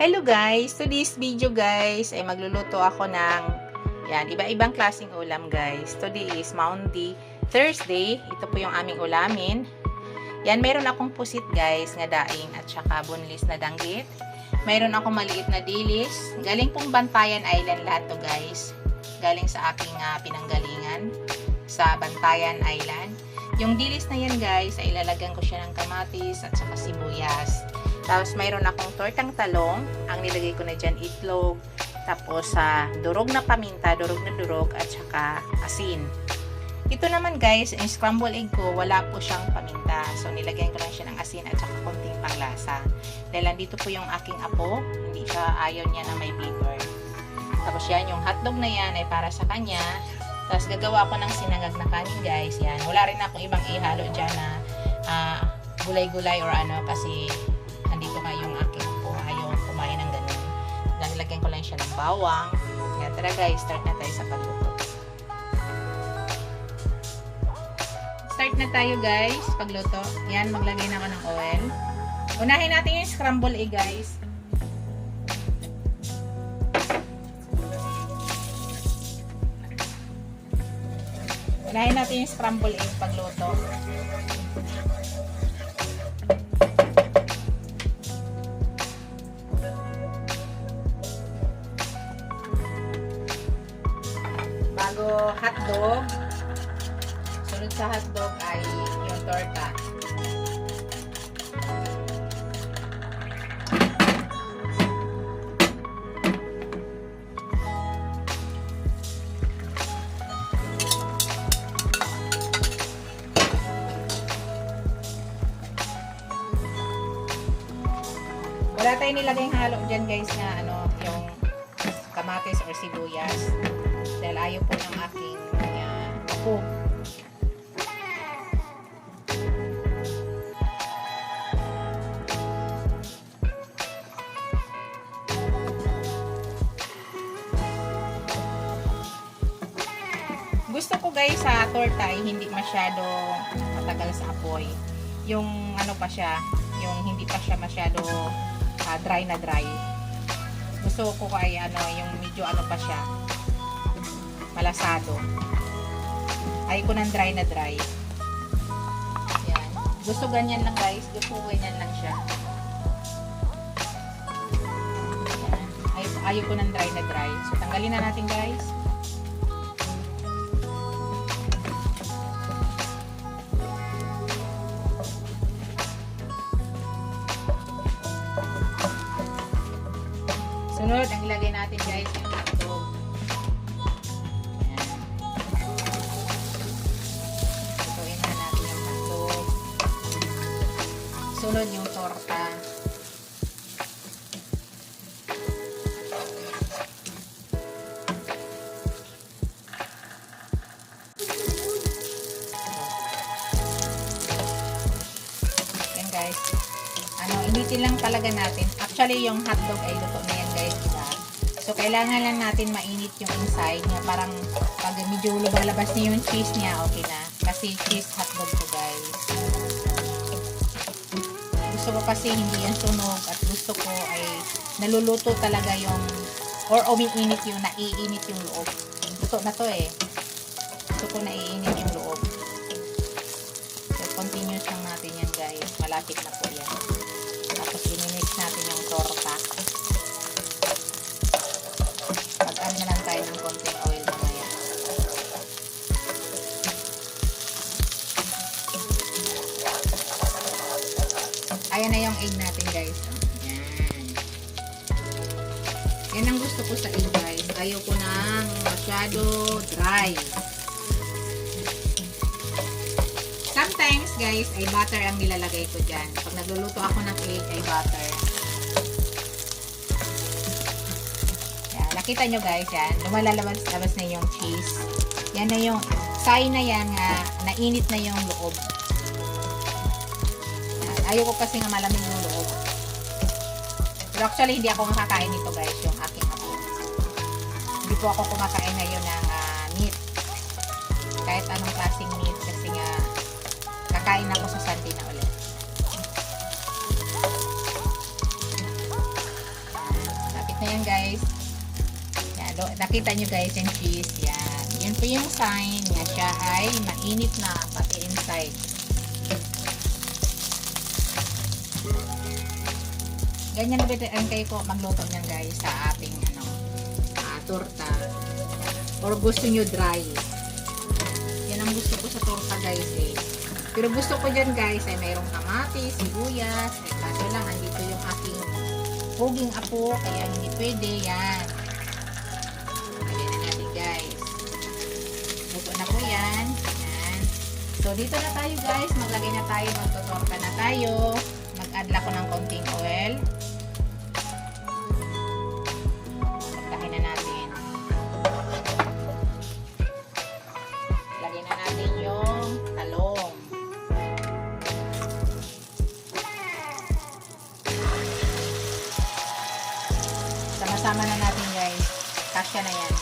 Hello guys! Today's video guys ay magluluto ako ng yan, iba-ibang klaseng ulam guys. Today is Monday, Thursday. Ito po yung aming ulamin. Yan, meron akong pusit guys, nga daing at saka boneless na danggit. Meron akong maliit na dilis. Galing pong Bantayan Island lahat to guys. Galing sa aking ah, pinanggalingan sa Bantayan Island. Yung dilis na yan guys, ay ilalagyan ko siya ng kamatis at saka sibuyas. Tapos mayroon akong tortang talong. Ang nilagay ko na dyan itlog. Tapos sa durog na paminta, durog na durog at saka asin. Ito naman guys, yung scramble egg ko, wala po siyang paminta. So nilagyan ko lang siya ng asin at saka konting panglasa. Dahil nandito po yung aking apo, hindi siya ayaw niya na may bitter. Tapos yan, yung hotdog na yan ay para sa kanya. Tapos gagawa ko ng sinangag na kanin guys. Yan, wala rin akong ibang ihalo dyan na ah, gulay-gulay or ano kasi nandito nga yung aking po ayaw kumain ng ganun. Dahil lagyan ko lang siya ng bawang. Kaya tara guys, start na tayo sa pagluto. Start na tayo guys, pagluto. Yan, maglagay na ako ng oil. Unahin natin yung scramble egg guys. Unahin natin yung scramble egg pagluto. Hotdog, sunod sa hotdog ay yung torta. Wala tayong nilagay halo dyan guys na ano, yung kamatis or sibuyas. Dahil po ng aking uh, apo. Gusto ko guys sa torta ay hindi masyado matagal sa apoy. Yung ano pa siya, yung hindi pa siya masyado ah, dry na dry. Gusto ko ay ano, yung medyo ano pa siya, malasado. Ayaw ko ng dry na dry. Yan. Gusto ganyan lang guys. Gusto ganyan lang siya. Yan. Ayaw ko ng dry na dry. So, tanggalin na natin guys. Guys. Ano, initin lang talaga natin. Actually, yung hotdog ay luto na yan guys, diba? So, kailangan lang natin mainit yung inside niya. Parang pag medyo lumalabas na yung cheese niya, okay na. Kasi cheese hotdog to guys. Gusto ko kasi hindi yan sunog at gusto ko ay naluluto talaga yung or umiinit yung naiinit yung loob. Luto na to eh. Gusto ko naiinit Malapit na po yan. Tapos inimix natin yung torta. Mag-add na lang tayo ng konting oil mamaya. Ayan na yung egg natin guys. Yan. Yan ang gusto ko sa egg guys. Ayaw ko ng masyado dry. Guys, ay butter ang nilalagay ko dyan. Pag nagluluto ako ng egg, ay butter. Yan, nakita nyo guys, yan. Lumalalabas-labas na yung cheese. Yan na yung, sign na yan nga, nainit na yung loob. Yan. Ayoko kasi nga malamig yung loob. Pero actually, hindi ako makakain nito guys, yung aking apo. Hindi po ako kumakain ngayon ng kakain ako sa Sunday na ulit. na yan guys. Yan, lo- nakita nyo guys yung cheese. Yan. Yan po yung sign nga siya ay mainit na pati inside. Ganyan ang kayo ko magluto niyan guys sa ating ano, ah, torta. Or gusto nyo dry. Yan ang gusto ko sa torta guys eh. Pero gusto ko dyan guys ay mayroong kamatis, sibuyas. Eh, kaso lang, andito yung aking puging apo. Kaya hindi pwede. Yan. Lagyan na natin guys. Luto na po yan. Yan. So, dito na tayo guys. Maglagay na tayo. Magtotorta na tayo. Mag-add ko ng konting oil. Sama-sama na natin guys. Kasya na yan.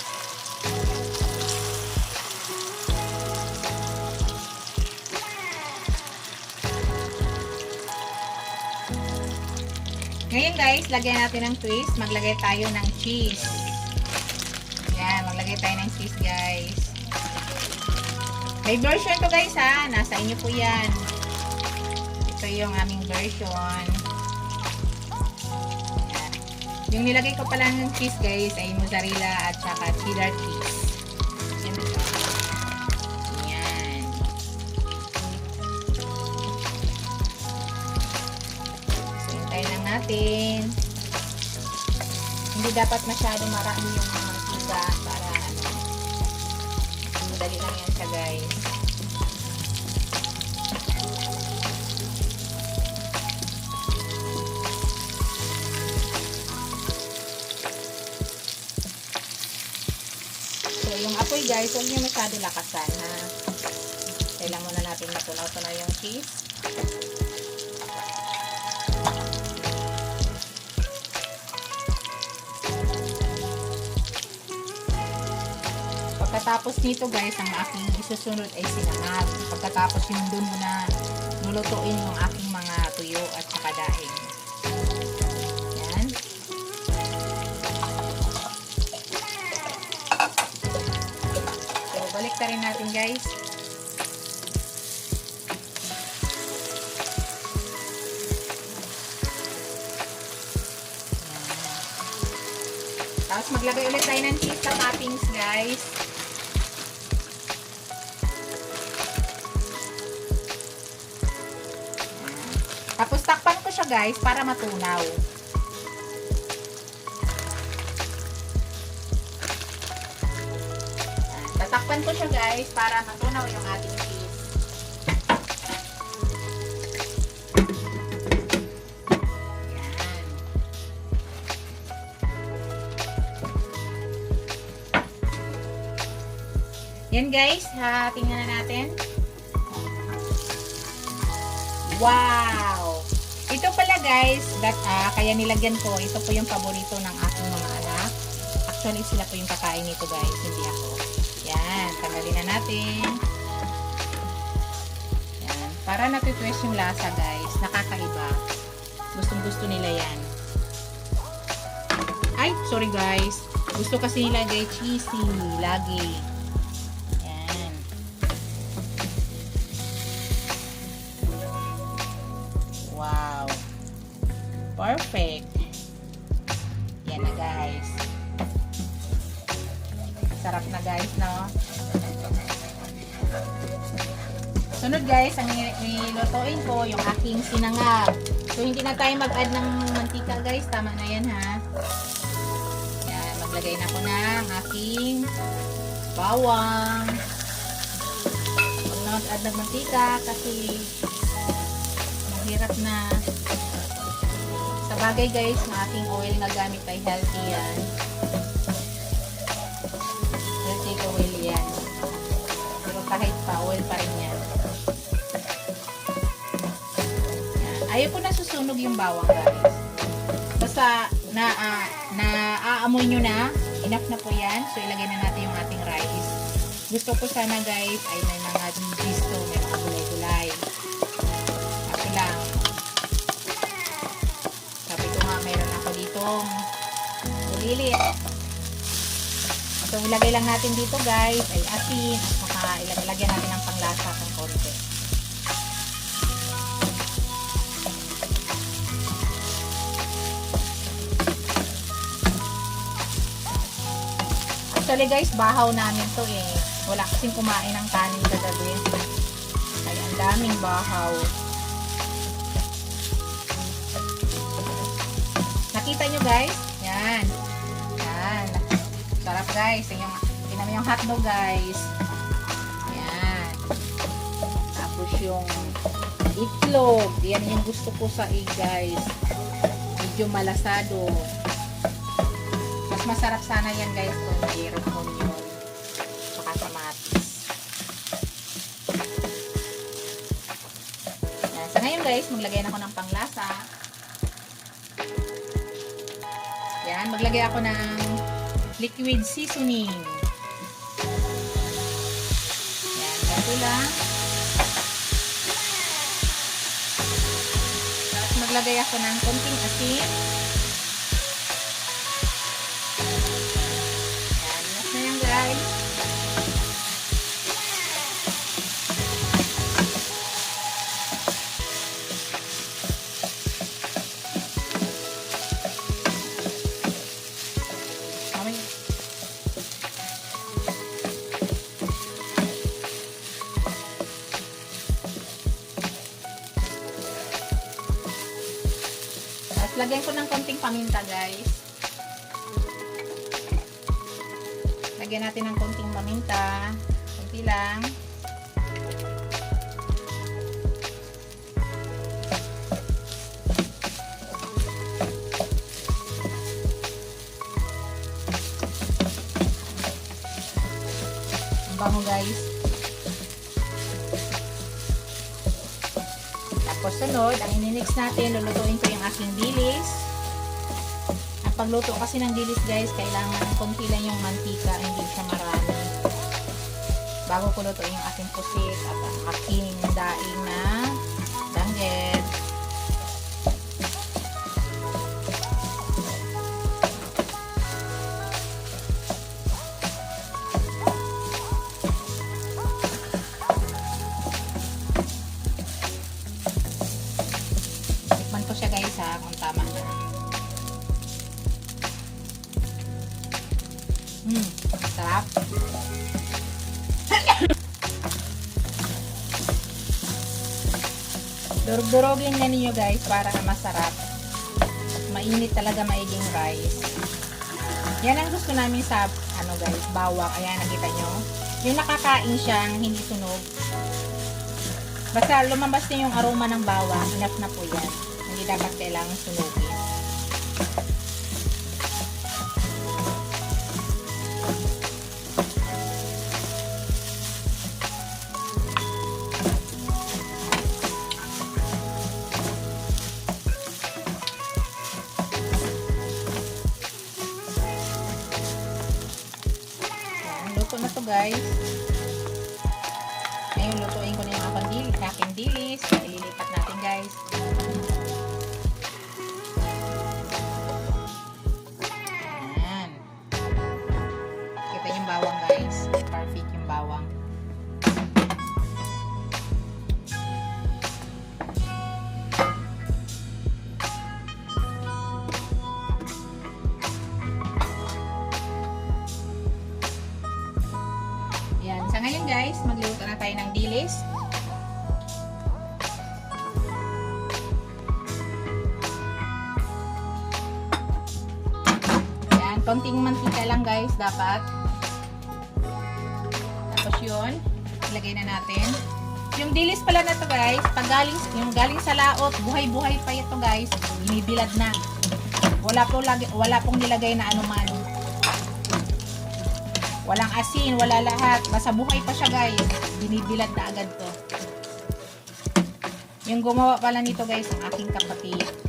Ngayon guys, lagyan natin ng twist. Maglagay tayo ng cheese. Yan, maglagay tayo ng cheese guys. May version to guys ha. Nasa inyo po yan. Ito yung aming version. Yung nilagay ko pala ng cheese guys ay mozzarella at saka cheddar cheese. Lang natin. Hindi dapat masyado marami yung mantika para ano, madali lang yan siya guys. Apoy guys, huwag nyo masyado lakasan ha. Kailangan muna natin matunaw-tunaw yung cheese. Pagkatapos nito guys, ang aking isusunod ay sinangag. Pagkatapos yung dun na lulutuin yung aking mga tuyo at saka daing. Ta rin natin guys. Tapos maglagay ulit tayo ng cheese sa toppings guys. Tapos takpan ko siya guys para matunaw. Tatakpan ko siya guys para matunaw yung ating cheese. Yan. Yan guys, ha, tingnan na natin. Wow! Ito pala guys, that, ah, kaya nilagyan ko, ito po yung paborito ng aking mga anak. Actually, sila po yung kakain nito guys, hindi ako. Yan, tanggalin na natin. Yan, para natitwist yung lasa guys, nakakaiba. Gustong gusto nila yan. Ay, sorry guys. Gusto kasi nila guys cheesy, lagi. Yan. Wow. Perfect. Guys, ang ni- nilutuin ko, yung aking sinangag. So, hindi na tayo mag-add ng mantika guys. Tama na yan ha. Yan, maglagay na ako ng aking bawang. Huwag na mag-add ng mantika kasi mahirap na. Sa bagay guys, ng aking oil na gamit ay healthy yan. Healthy oil yan. Pero kahit pa, oil pa rin yan. Ayaw ko na susunog yung bawang guys. Basta na, ah, na nyo na, enough na po yan. So ilagay na natin yung ating rice. Gusto ko sana guys ay may mga gisto, may mga gulay-gulay. Kasi lang, sabi ko nga mayroon ako ditong malilit. So, ilagay lang natin dito guys ay asin at saka ilagyan natin ng panglasa Actually guys, bahaw namin to eh. Wala kasing kumain ng kanin kagabi. Kaya ang daming bahaw. Nakita nyo guys? Yan. Yan. Sarap guys. Yung, tingnan yung hotdog guys. Yan. Tapos yung itlog. Yan yung gusto ko sa egg guys. Medyo malasado. Mas masarap sana yan guys kung mayroon onion. Saka kamatis. Sa ngayon guys, maglagay na ako ng panglasa. Yan, maglagay ako ng liquid seasoning. Yan, ganito lang. Tapos maglagay ako ng konting asin. Ko ng konting paminta guys. Lagyan natin ng konting paminta. Konti lang. Ang bango guys. Sunod, ang ininix natin, lulutuin ko yung aking dilis. Ang pagluto kasi ng dilis guys, kailangan konti lang yung mantika, hindi siya marami. Bago ko lutuin yung aking pusit at ang aking daing na Durog-durogin na ninyo guys para masarap. Mainit talaga maiging rice. Yan ang gusto namin sa ano guys, bawang. Ayan, nakita nyo. Yung nakakain siyang hindi sunog. Basta lumabas na yung aroma ng bawang, enough na po yan. Hindi dapat kailangan sunugin. Mantika lang guys, dapat. Tapos yun, ilagay na natin. Yung dilis pala na to guys, pag galing, yung galing sa laot, buhay-buhay pa ito guys. Binibilad na. Wala, po, wala pong nilagay na anuman. Walang asin, wala lahat. Basta buhay pa siya guys. Binibilad na agad to. Yung gumawa pala nito guys, ang aking kapatid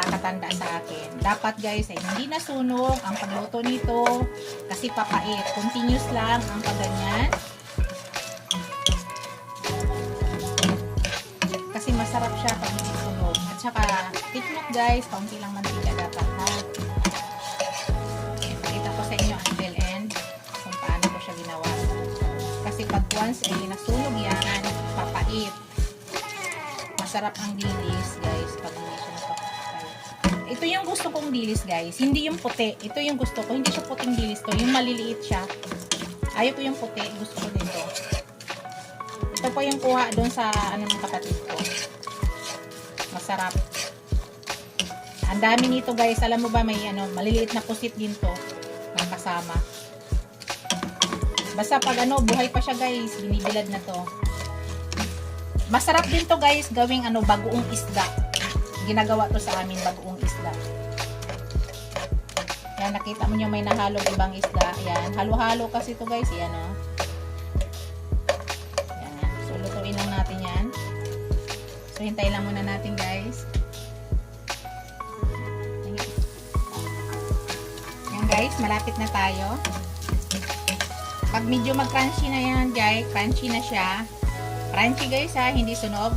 nakakatanda sa akin. Dapat guys ay hindi nasunog ang pagluto nito kasi papait. Continuous lang ang pagganyan. Kasi masarap siya pag hindi sunog. At saka tignok guys, kaunti lang mantika dapat ha. Pakita ko sa inyo until end kung paano ko siya ginawa. Kasi pag once ay nasunog yan, papait. Masarap ang dilis guys pag ito yung gusto kong dilis, guys. Hindi yung puti. Ito yung gusto ko. Hindi siya puting dilis to. Yung maliliit siya. Ayaw ko yung puti. Gusto ko nito. Ito po yung kuha doon sa ano ng kapatid ko. Masarap. Ang dami nito guys. Alam mo ba may ano, maliliit na pusit din to. Ng kasama. Basta pag ano, buhay pa siya guys. Binibilad na to. Masarap din to guys. Gawing ano, bagoong isda. Ginagawa to sa amin, bagoong. Yan, nakita mo nyo may nahalong ibang isda. Yan, halo-halo kasi to guys. Yan o. Yan. So, lutuin lang natin yan. So, hintay lang muna natin guys. Yan guys, malapit na tayo. Pag medyo mag-crunchy na yan, guys, crunchy na siya. Crunchy guys ha, hindi sunog.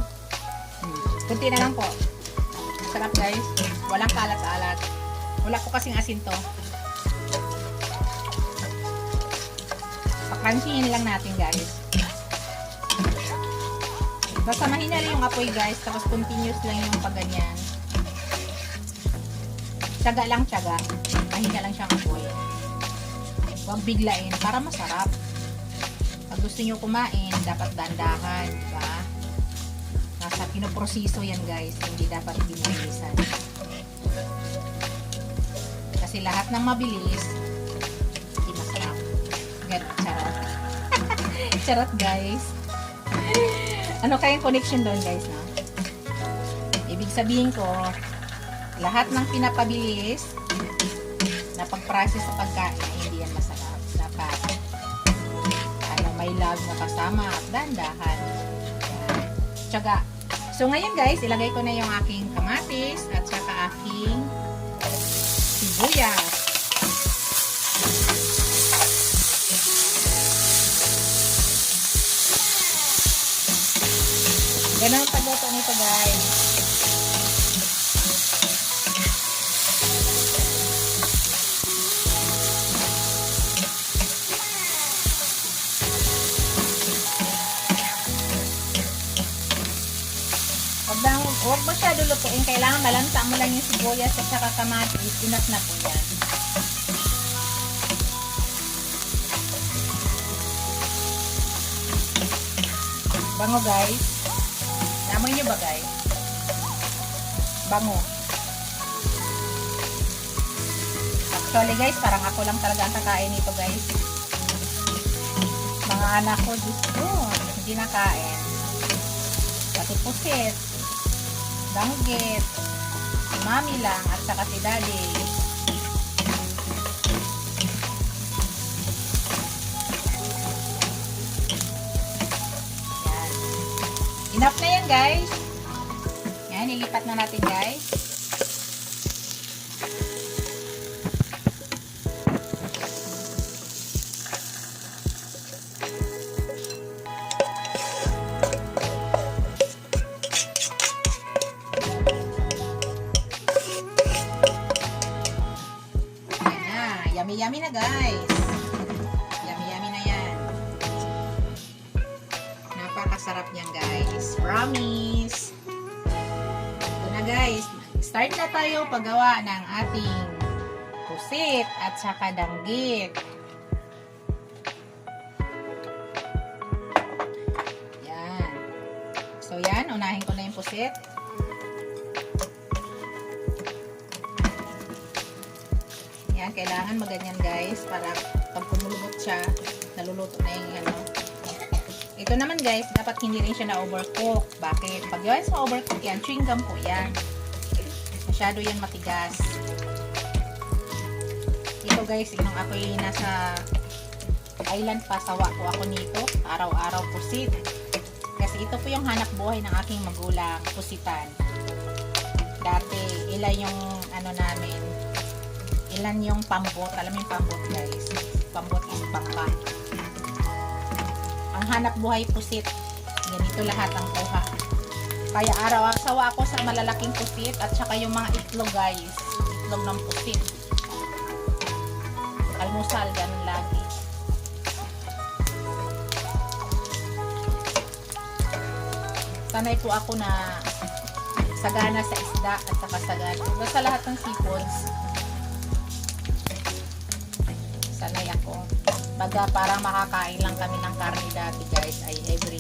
Hmm. Kunti na lang po. Sarap guys. Walang kalat-alat. Wala ko kasing asin to. Pa-crunchy lang natin guys. Basta mahina lang yung apoy guys. Tapos continuous lang yung pagganyan. Tsaga lang tsaga. Mahina lang siyang apoy. Huwag biglain para masarap. Pag gusto nyo kumain, dapat dandahan, di ba? Nasa pinoproseso yan guys, hindi dapat binilisan. Kasi lahat ng mabilis, hindi masarap. Ganun, charot. charot guys. ano kayang connection doon guys na? Ibig sabihin ko, lahat ng pinapabilis na pag-process sa pagkain hindi yan masarap. Dapat ano, may love na kasama at dandahan. Tsaga. So ngayon guys, ilagay ko na yung aking kamatis at saka aking sibuyas. Ganun ang pagluto nito guys. Masyado lutuin. Kailangan malansa mo lang yung sibuyas at saka kamatis. Enough na po yan. Bango guys. Namoy nyo ba guys? Bango. Actually guys, parang ako lang talaga ang kakain nito guys. Mga anak ko, Diyos ko, hindi nakain. Pati pusit, danggit, si mami lang, at saka si daddy. Yan. Enough na yan guys. Yan, ilipat na natin guys. Napakasarap niyan guys. Promise. Ito na guys. Start na tayo paggawa ng ating pusit at saka danggit. Yan. So yan, unahin ko na yung pusit. Yan, kailangan maganyan guys para pag kumulubot siya, naluluto na yung ano. Ito naman guys, dapat hindi rin siya na-overcook. Bakit? Pag yun sa overcook yan, chewing gum po yan. Masyado yan matigas. Ito guys, nung ako'y nasa island pa, sawa po ako nito. Araw-araw pusit. Kasi ito po yung hanap buhay ng aking magulang, pusitan. Dati, ilan yung ano namin, ilan yung pambot. Alam yung pambot guys. Pambot is bangka. Ang hanap buhay pusit. Ganito lahat ang kuha. Kaya araw ang sawa ako sa malalaking pusit at saka yung mga itlog guys. Itlog ng pusit. Almusal, ganun lagi. Sanay po ako na sagana sa isda at saka sagana. Basta lahat ng seafoods Baga parang makakain lang kami ng karne dati guys ay every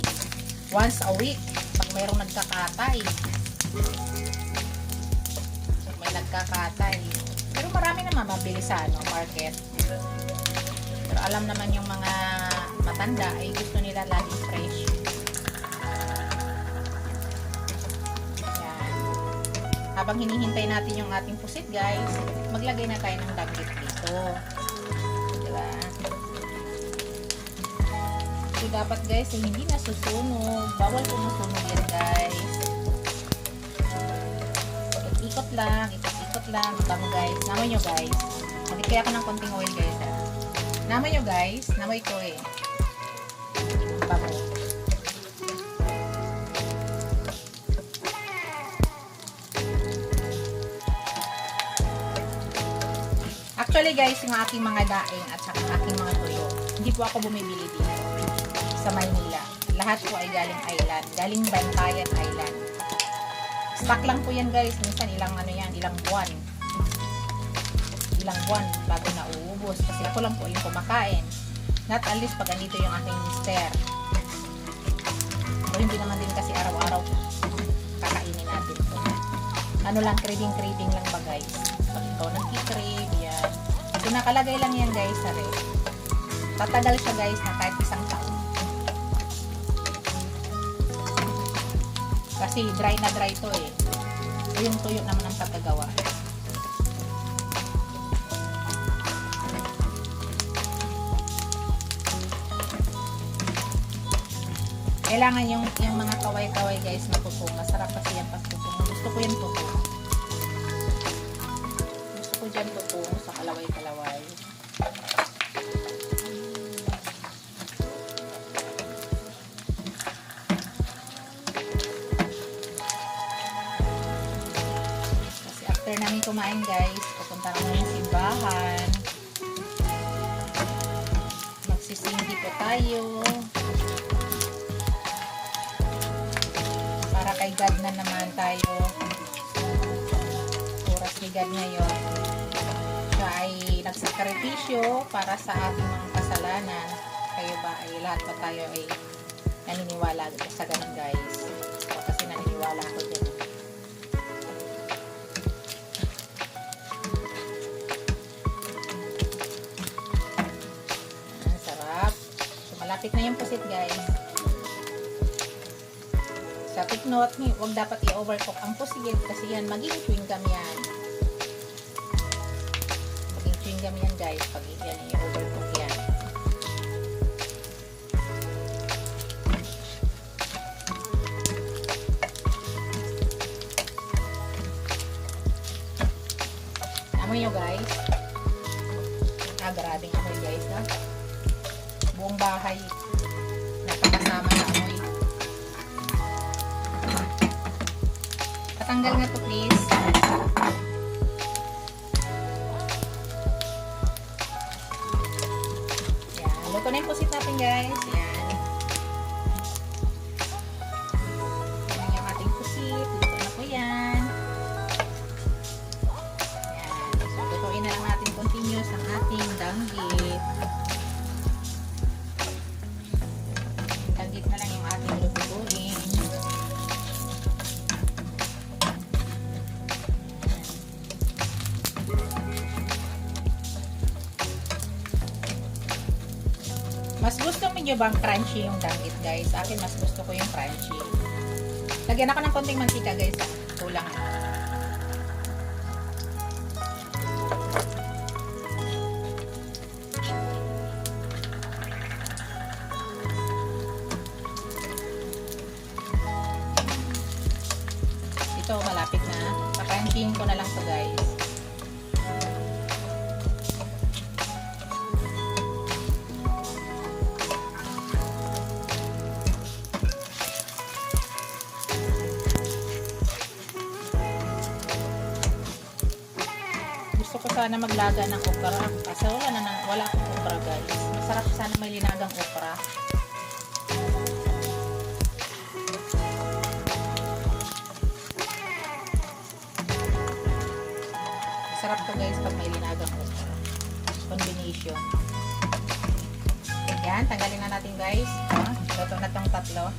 once a week pag mayroong nagkakatay. May nagkakatay. Pero marami naman mabili sa ano, market. Pero alam naman yung mga matanda ay gusto nila laging fresh. Habang hinihintay natin yung ating pusit guys, maglagay na tayo ng daglit dito. So dapat guys, eh, hindi nasusunog. Bawal po masunog yan guys. Ikot lang, ikot-ikot lang. Bango guys. Namoy nyo guys. Magbigay ako ng konting oil guys ha. Namoy nyo guys. Namoy ko eh. Bango. Actually guys, yung aking mga daing at saka yung aking mga tuyo, hindi po ako bumibili dito sa Maynila. Lahat po ay galing island. Galing Bantayan Island. Stock lang po yan guys. Minsan ilang ano yan, ilang buwan. Ilang buwan bago na uubos. Kasi ako lang po yung kumakain. Not at least pag andito yung aking mister. O hindi naman din kasi araw-araw kakainin natin to. Ano lang, craving-craving lang ba guys? Pag ikaw nagkikrave, yan. So nakalagay lang yan guys sa ref. Tatagal siya guys na kahit isang taon. Kasi dry na dry to eh. So yung tuyo naman ang pagkagawa. Kailangan yung, yung mga kaway-kaway guys tuto. Masarap kasi yan pag. Gusto ko yung tuto. Gusto ko dyan tuto sa kalaway-kalaway. Kumain guys, pupunta naman ng simbahan. Magsisindi po tayo. Para kay God na naman tayo. Oras ni God ngayon. Siya ay nagsakripisyo para sa ating mga kasalanan. Kayo ba ay lahat ba tayo ay naniniwala sa ganun guys. Kasi naniniwala ako dyan. So, malapit na yung pusit guys. Sa take note, ni, huwag dapat i-overcook ang pusit kasi yan, maging chewing gum yan. Maging chewing gum yan guys, pag yan i-overcook yan. Amoy nyo guys. Bahay. Napakasama na amoy. Patanggal na to please. Yan. Luto na yung pusit natin guys. Niyo bang crunchy yung danggit guys? Akin mas gusto ko yung crunchy. Lagyan ako ng konting mantika guys. ah. Kulang. Ito sana maglaga ng okra. Kasi wala na, nang, wala akong okra guys. Masarap sana may linagang okra. Masarap to guys pag may linagang okra. Combination. Yan, tanggalin na natin guys. Ito na tong tatlo.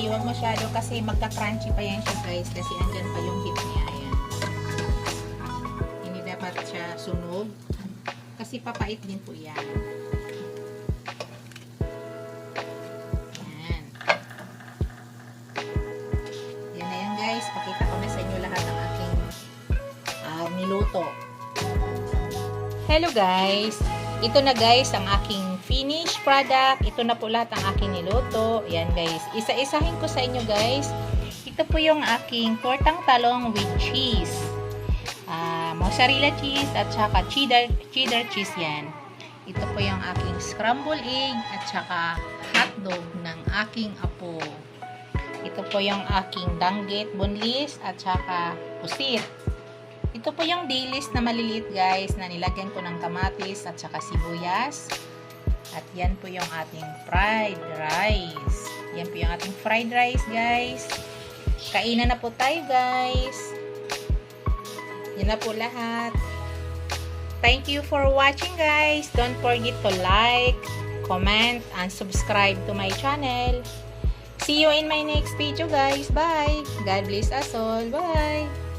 Kasi huwag masyado kasi magka-crunchy pa yan siya guys. Kasi andyan pa yung heat niya. Ayan. Hindi dapat siya sunog. Kasi papait din po yan. Ayan. Yan na yan guys. Pakita ko na sa inyo lahat ng aking ah, niluto. Hello guys! Ito na guys ang aking finished product. Ito na po lahat ang aking niluto. Yan guys. Isa-isahin ko sa inyo guys. Ito po yung aking tortang talong with cheese. Ah, mozzarella cheese at saka cheddar, cheddar cheese yan. Ito po yung aking scramble egg at saka hotdog ng aking apo. Ito po yung aking danggit, bunlis at saka pusit. Ito po yung dilis na maliliit guys na nilagyan ko ng kamatis at saka sibuyas. At yan po yung ating fried rice. Yan po yung ating fried rice guys. Kainan na po tayo guys. Yan na po lahat. Thank you for watching guys. Don't forget to like, comment, and subscribe to my channel. See you in my next video guys. Bye. God bless us all. Bye.